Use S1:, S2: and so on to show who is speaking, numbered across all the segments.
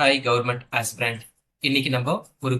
S1: Hi government aspirant இன்னைக்கு நம்ம ஒரு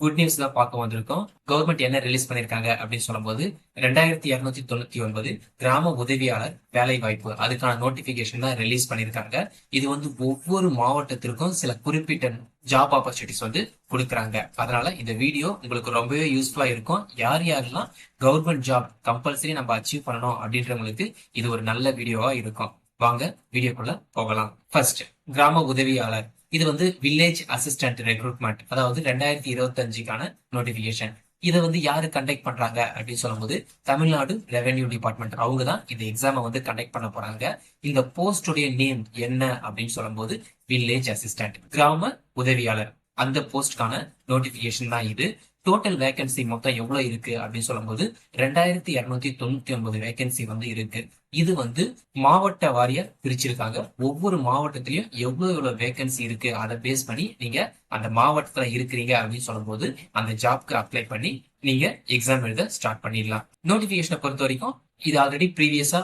S1: குட் நியூஸ் தான் பார்க்க வந்திருக்கோம். கவர்மெண்ட் என்ன ரிலீஸ் பண்ணிருக்காங்க அப்படின்னு சொல்லும்போது ரெண்டாயிரத்தி இருநூத்தி தொண்ணூத்தி ஒன்பது கிராம உதவியாளர் வேலை வாய்ப்பு அதுக்கான நோட்டிபிகேஷன் தான் ரிலீஸ் பண்ணிருக்காங்க. இது வந்து ஒவ்வொரு மாவட்டத்திற்கும் சில குறிப்பிட்ட ஜாப் ஆப்பர்ச்சுனிட்டிஸ் வந்து கொடுக்குறாங்க. அதனால இந்த வீடியோ உங்களுக்கு ரொம்பவே யூஸ்ஃபுல்லா இருக்கும். யார் யாரெல்லாம் கவர்மெண்ட் ஜாப் கம்பல்சரி நம்ம அச்சீவ் பண்ணணும் அப்படின்றவங்களுக்கு இது ஒரு நல்ல வீடியோவா இருக்கும். வாங்க வீடியோக்குள்ள போகலாம். ஃபர்ஸ்ட் கிராம உதவியாளர். இது வந்து வில்லேஜ் அசிஸ்டன்ட் ரெக்ரூட்மெண்ட் அதாவது ரெண்டாயிரத்தி இருபத்தஞ்சுக்கான நோட்டிபிகேஷன் இதை வந்து யாரு கண்டக்ட் பண்றாங்க அப்படின்னு சொல்லும்போது தமிழ்நாடு ரெவென்யூ டிபார்ட்மெண்ட் அவங்க தான் இந்த எக்ஸாமை வந்து கண்டக்ட் பண்ண போறாங்க. இந்த போஸ்டுடைய நேம் என்ன அப்படின்னு சொல்லும்போது வில்லேஜ் அசிஸ்டன்ட் கிராம உதவியாளர். அந்த போஸ்ட்கான நோட்டிபிகேஷன் தான் இது. டோட்டல் வேகன்சி மொத்தம் எவ்வளவு இருக்கு அப்படின்னு சொல்லும்போது ரெண்டாயிரத்தி இருநூத்தி தொண்ணூத்தி ஒன்பது வேகன்சி வந்து இருக்கு. இது வந்து மாவட்ட வாரியா பிரிச்சிருக்காங்க. ஒவ்வொரு மாவட்டத்திலையும் எவ்வளவு எவ்வளவு வேகன்சி இருக்கு அதை பேஸ் பண்ணி நீங்க அந்த மாவட்டத்துல இருக்கிறீங்க அப்படின்னு சொல்லும்போது அந்த ஜாப்க்கு அப்ளை பண்ணி நீங்க எக்ஸாம் எழுத ஸ்டார்ட் பண்ணிடலாம். நோட்டிபிகேஷனை பொறுத்த வரைக்கும் இது ஆல்ரெடி ப்ரீவியஸா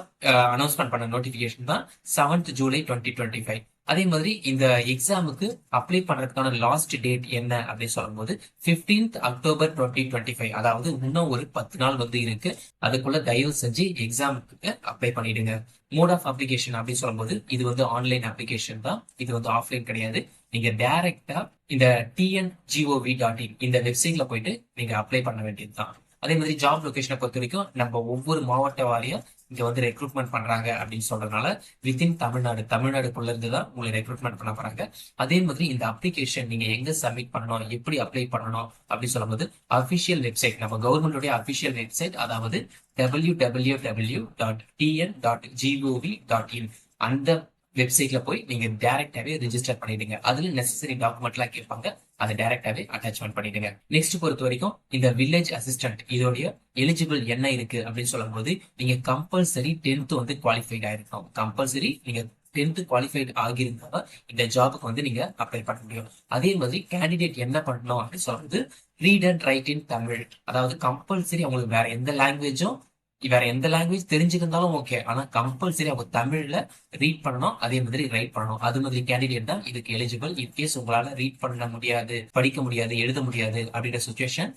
S1: அனௌன்ஸ்மெண்ட் பண்ண நோட்டிபிகேஷன் தான் seventh July twenty twenty five அதே மாதிரி இந்த எக்ஸாமுக்கு அப்ளை பண்றதுக்கான லாஸ்ட் டேட் என்ன அப்படின்னு சொல்லும்போது fifteenth October twenty twenty five அதாவது இன்னும் ஒரு பத்து நாள் வந்து இருக்கு. அதுக்குள்ள தயவு செஞ்சு எக்ஸாமுக்கு அப்ளை பண்ணிடுங்க. மோட் ஆஃப் அப்ளிகேஷன் அப்படின்னு சொல்லும்போது இது வந்து ஆன்லைன் அப்ளிகேஷன் தான். இது வந்து ஆஃப்லைன் கிடையாது. நீங்க டைரக்டா இந்த டிஎன்ஜிஓவி டாட் இன் இந்த வெப்சைட்ல போயிட்டு நீங்க அப்ளை பண்ண வேண்டியது தான் அதே மாதிரி ஜாப் லொகேஷனை பொறுத்த வரைக்கும் நம்ம ஒவ்வொரு மாவட்ட வாரியா இங்க வந்து ரெக்ரூட்மெண்ட் பண்றாங்க அப்படின்னு சொல்றதுனால வித்தின் தமிழ்நாடு தமிழ்நாடுக்குள்ள இருந்து தான் உங்களை ரெக்ரூட்மெண்ட் பண்ண போறாங்க. அதே மாதிரி இந்த அப்ளிகேஷன் நீங்க எங்க சப்மிட் பண்ணணும் எப்படி அப்ளை பண்ணணும் அப்படின்னு சொல்லும்போது அபிஷியல் வெப்சைட் நம்ம கவர்மெண்டோடைய அபிஷியல் வெப்சைட் அதாவது W W W dot TN dot GOV dot in அந்த வெப்சைட்ல போய் நீங்க டைரக்டாவே ரிஜிஸ்டர் பண்ணிடுங்க. அதுல நெசசரி டாக்குமெண்ட்லாம் கேட்பாங்க. அதை டைரக்டாவே அட்டாச்மெண்ட் பண்ணிடுங்க. நெக்ஸ்ட் பொறுத்த வரைக்கும் இந்த வில்லேஜ் அசிஸ்டன்ட் இதோடைய எலிஜிபிள் என்ன இருக்கு அப்படின்னு சொல்லும்போது நீங்க கம்பல்சரி டென்த் வந்து குவாலிஃபைட் ஆயிருக்கணும். கம்பல்சரி நீங்க டென்த் குவாலிஃபைட் ஆகியிருந்தா இந்த ஜாபுக்கு வந்து நீங்க அப்ளை பண்ண முடியும். அதே மாதிரி கேண்டிடேட் என்ன பண்ணணும் அப்படின்னு சொல்றது read and write in Tamil அதாவது கம்பல்சரி அவங்களுக்கு வேற எந்த லாங்குவேஜும் வேற எந்த லாங்குவேஜ் தெரிஞ்சுக்கிருந்தாலும் ஓகே ஆனா கம்பல்சரி அவங்க தமிழ்ல ரீட் பண்ணணும் அதே மாதிரி ரைட் பண்ணணும். அது மாதிரி கேண்டிடேட் தான் இதுக்கு எலிஜிபிள் இன்கேஸ் உங்களால ரீட் பண்ண முடியாது படிக்க முடியாது எழுத முடியாது அப்படின்ற சுச்சுவேஷன்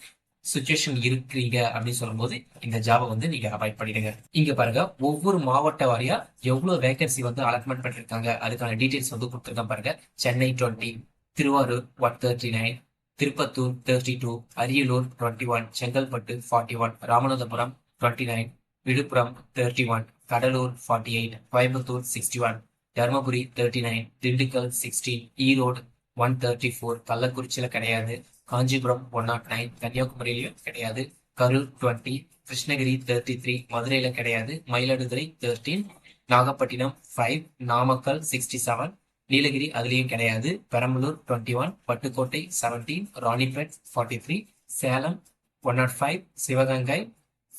S1: சுச்சுவேஷன் இருக்கிறீங்க அப்படின்னு சொல்லும்போது இந்த ஜாபை வந்து நீங்க அவாய்ட் பண்ணிடுங்க. இங்க பாருங்க ஒவ்வொரு மாவட்ட வாரியா எவ்வளவு வேகன்சி வந்து அலாட்மெண்ட் பண்ணிருக்காங்க. அதுக்கான டீடைல்ஸ் வந்து கொடுத்துருக்கேன் பாருங்க. Chennai twenty Thiruvarur one thirty nine Tirupattur thirty two Ariyalur twenty one Chengalpattu forty one Ramanathapuram twenty nine Villupuram thirty one Cuddalore forty eight Coimbatore sixty one Dharmapuri thirty nine Dindigul sixteen Erode one thirty four கள்ளக்குறிச்சியில் கிடையாது Kanchipuram one nought nine கன்னியாகுமரியிலையும் கிடையாது Karur twenty Krishnagiri thirty three மதுரையில் கிடையாது Mayiladuthurai thirteen Nagapattinam five Namakkal sixty seven Nilgiri அதுலேயும் கிடையாது Perambalur twenty one Pattukkottai seventeen Ranipet forty three Salem one nought five Sivaganga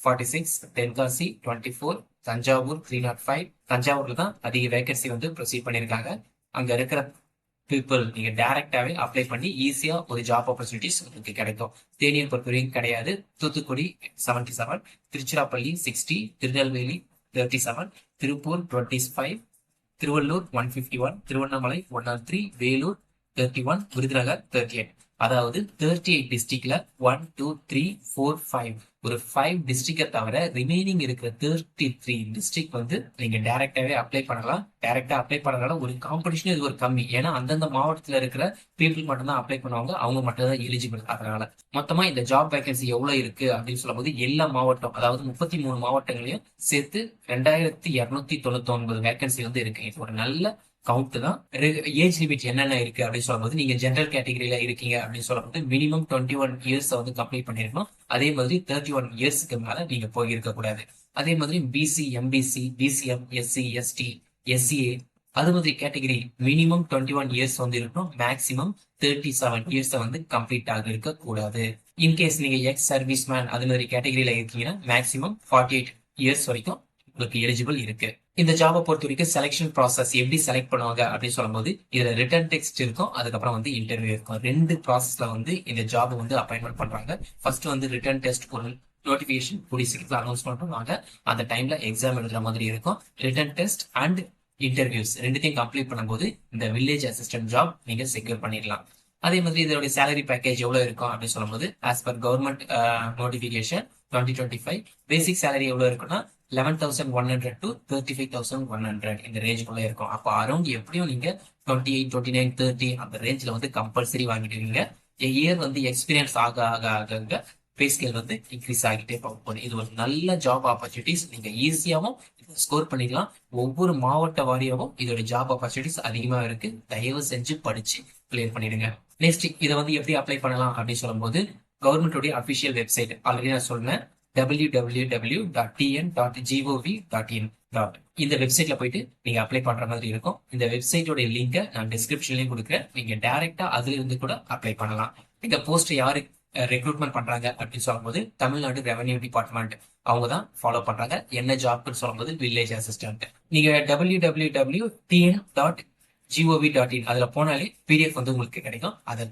S1: forty six Tenkasi twenty four Thanjavur three nought five தஞ்சாவூர்ல தான் அதிக vacancy வந்து proceed பண்ணியிருக்காங்க. அங்கே இருக்கிற people நீங்க டைரக்டாவே அப்ளை பண்ணி ஈஸியா ஒரு ஜாப் ஆப்பர்ச்சுனிட்டிஸ் உங்களுக்கு கிடைக்கும். தேனியை பொறுத்தவரைக்கும் கிடையாது. Thoothukudi seventy seven Tiruchirappalli sixty Tirunelveli thirty seven Tiruppur twenty five Tiruvallur one fifty one Tiruvannamalai one or three Vellore thirty one Virudhunagar thirty eight அதாவது தேர்ட்டி எயிட் டிஸ்ட்ரிக்ட்ல one two three four five ஒரு five டிஸ்ட்ரிக்டை தவிர remaining இருக்கிற thirty three district வந்து நீங்க டைரக்டாவே apply பண்ணலாம். டைரக்டா அப்ளை பண்ணனால ஒரு காம்படிஷன் இது ஒரு கம்மி. ஏன்னா அந்தந்த மாவட்டத்துல இருக்கிற பீப்புள் மட்டும் தான் அப்ளை பண்ணுவாங்க. அவங்க மட்டும் தான் எலிஜிபிள் அதனால மொத்தமா இந்த ஜாப் வேகன்சி எவ்வளவு இருக்கு அப்படின்னு சொல்லும்போது எல்லா மாவட்டம் அதாவது முப்பத்தி மூணு மாவட்டங்களையும் சேர்த்து ரெண்டாயிரத்தி இருநூத்தி தொண்ணூத்தி ஒன்பது வேகன்சி வந்து இருக்கு. இது ஒரு நல்ல கவுண்ட் தான். ஏஜ் லிமிட் என்னென்ன இருக்கு அப்படின்னு சொல்லும்போது நீங்க ஜென்ரல் கேட்டகரியில இருக்கீங்க அப்படின்னு சொல்லும்போது மினிமம் டுவெண்ட்டி ஒன் இயர்ஸ் வந்து கம்ப்ளீட் பண்ணிருக்கணும். அதே மாதிரி தேர்ட்டி ஒன் இயர்ஸ்க்கு மேல நீங்க போயிருக்க கூடாது. அதே மாதிரி BC MBC BCM SC ST SCA அது மாதிரி category minimum twenty one years வந்து இருக்கணும். மேக்ஸிமம் தேர்ட்டி செவன் இயர்ஸ் வந்து கம்ப்ளீட் ஆக இருக்க கூடாது. இன்கேஸ் நீங்க எக்ஸ் சர்வீஸ் மேன் அது மாதிரி கேட்டகரியில இருக்கீங்கன்னா மேக்ஸிமம் ஃபார்ட்டி எயிட் இயர்ஸ் வரைக்கும் உங்களுக்கு எலிஜிபிள் இருக்கு. இந்த ஜாபை பொறுத்த வரைக்கும் செலெக்ஷன் ப்ராசஸ் எப்படி செலக்ட் பண்ணுவாங்க அப்படின்னு சொல்லும்போது இதுல ரிட்டர்ன் டெக்ஸ்ட் இருக்கும் அதுக்கப்புறம் வந்து இன்டர்வியூ இருக்கும். ரெண்டு ப்ராசஸ்ல வந்து இந்த ஜாப் வந்து அப்பாயின்மெண்ட் பண்றாங்க. ஃபர்ஸ்ட் வந்து ரிட்டர்ன் டெஸ்ட் ஒரு நோட்டிபிகேஷன் கூடிய சீக்கிரத்தில் அனௌன்ஸ்மெண்ட் பண்ணுவாங்க அந்த டைம்ல எக்ஸாம் எழுதுற மாதிரி இருக்கும். ரிட்டர்ன் டெஸ்ட் அண்ட் இன்டர்வியூஸ் ரெண்டுத்தையும் கம்ப்ளீட் பண்ணும்போது இந்த வில்லேஜ் அசிஸ்டன்ட் ஜாப் நீங்க செக்யூர் பண்ணிடலாம். அதே மாதிரி இதனுடைய சேலரி பேக்கேஜ் எவ்வளவு இருக்கும் அப்படின்னு சொல்லும்போது as per government notification twenty twenty five basic salary எவ்வளவு இருக்குன்னா eleven thousand one hundred to thirty five thousand one hundred இந்த ரேஞ்சுக்குள்ளே இருக்கும். அப்போ அரௌண்ட் எப்படியும் நீங்கள் twenty eight twenty nine thirty அந்த ரேஞ்சில் வந்து கம்பல்சரி வாங்கிடுவீங்க. இயர் வந்து எக்ஸ்பீரியன்ஸ் ஆக ஆக ஆக பே ஸ்கேல் வந்து இன்க்ரீஸ் ஆகிட்டே போக போகுது. இது ஒரு நல்ல ஜாப் ஆப்பர்ச்சுனிட்டிஸ் நீங்கள் ஈஸியாகவும் ஸ்கோர் பண்ணிக்கலாம். ஒவ்வொரு மாவட்ட வாரியாகவும் இதோட ஜாப் ஆப்பர்ச்சுனிட்டிஸ் அதிகமாக இருக்கு. தயவு செஞ்சு படிச்சு கிளியர் பண்ணிடுங்க. நெக்ஸ்ட் இதை வந்து எப்படி அப்ளை பண்ணலாம் அப்படின்னு சொல்லும்போது கவர்மெண்டோடைய அஃபிஷியல் வெப்சைட் ஆல்ரெடி நான் சொன்னேன். W W W dot TN dot gov dot in dot இந்த வெப்சைட்ல போயிட்டு நீங்க அப்ளை பண்ற மாதிரி இருக்கும். இந்த வெப்சைட்டோட லிங்கை நான் டிஸ்கிரிப்ஷன்லயும் கொடுக்குறேன். நீங்க டைரக்டா அதுல இருந்து கூட அப்ளை பண்ணலாம். இந்த போஸ்ட் யாரு ரெக்ரூட்மெண்ட் பண்றாங்க அப்படின்னு சொல்லும்போது தமிழ்நாடு ரெவன்யூ டிபார்ட்மெண்ட் அவங்க தான் ஃபாலோ பண்றாங்க. என்ன ஜாப்னு சொல்லும்போது வில்லேஜ் அசிஸ்டன்ட் நீங்க W W W TN dot gov dot in அதுல போனாலே பிடிஎஃப் வந்து உங்களுக்கு கிடைக்கும். அதை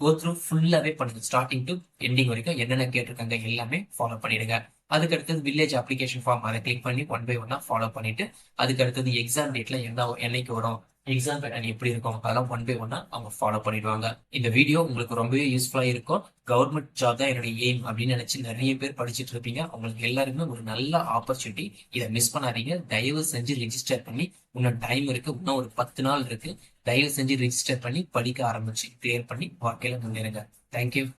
S1: கோ த்ரூ ஃபுல்லாவே பண்ணுங்க ஸ்டார்டிங் டு எண்டிங் வரைக்கும் என்னென்ன கேட்டிருக்காங்க எல்லாமே ஃபாலோ பண்ணிடுங்க. அதுக்கு அடுத்தது வில்லேஜ் அப்ளிகேஷன் ஃபார்ம் அதை கிளிக் பண்ணி ஒன் பை ஒன்னா ஃபாலோ பண்ணிட்டு அதுக்கு அடுத்தது எக்ஸாம் டேட்ல என்ன என்னைக்கு வரும் எக்ஸாம் பேட்டர்ன் எப்படி இருக்கும் அதெல்லாம் ஒன் பை ஒன்னா அவங்க ஃபாலோ பண்ணிடுவாங்க. இந்த வீடியோ உங்களுக்கு ரொம்பவே யூஸ்ஃபுல்லா இருக்கும். கவர்மெண்ட் ஜாப் தான் என்னுடைய எய்ம் அப்படின்னு நினைச்சு நிறைய பேர் படிச்சுட்டு இருப்பீங்க. உங்களுக்கு எல்லாருமே ஒரு நல்ல ஆப்பர்ச்சுனிட்டி இதை மிஸ் பண்ணாதீங்க. தயவு செஞ்சு ரெஜிஸ்டர் பண்ணி இன்னும் டைம் இருக்கு இன்னும் ஒரு பத்து நாள் இருக்கு. தயவு செஞ்சு ரெஜிஸ்டர் பண்ணி படிக்க ஆரம்பிச்சு கிளியர் பண்ணி வாழ்க்கையில முன்னேறுங்க. தேங்க்யூ